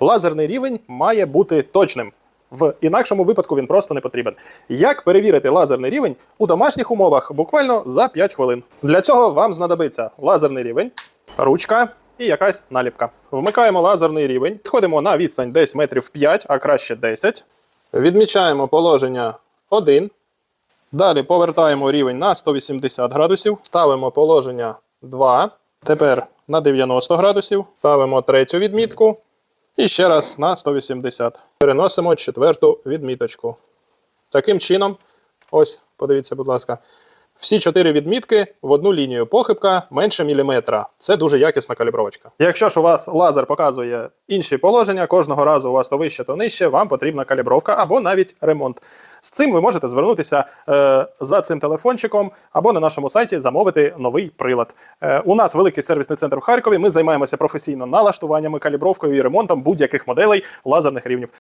Лазерний рівень має бути точним. В інакшому випадку він просто не потрібен. Як перевірити лазерний рівень у домашніх умовах буквально за 5 хвилин? Для цього вам знадобиться лазерний рівень, ручка і якась наліпка. Вмикаємо лазерний рівень, підходимо на відстань десь метрів 5, а краще 10. Відмічаємо положення 1. Далі повертаємо рівень на 180 градусів, ставимо положення 2. Тепер на 90 градусів, ставимо третю відмітку. І ще раз на 180. Переносимо четверту відміточку. Таким чином, ось, подивіться, будь ласка, всі чотири відмітки в одну лінію. Похибка менше міліметра. Це дуже якісна калібровочка. Якщо ж у вас лазер показує інші положення, кожного разу у вас то вище, то нижче, вам потрібна калібровка або навіть ремонт. З цим ви можете звернутися е, за цим телефончиком або на нашому сайті замовити новий прилад. Е, у нас великий сервісний центр в Харкові. Ми займаємося професійно налаштуваннями, калібровкою і ремонтом будь-яких моделей лазерних рівнів.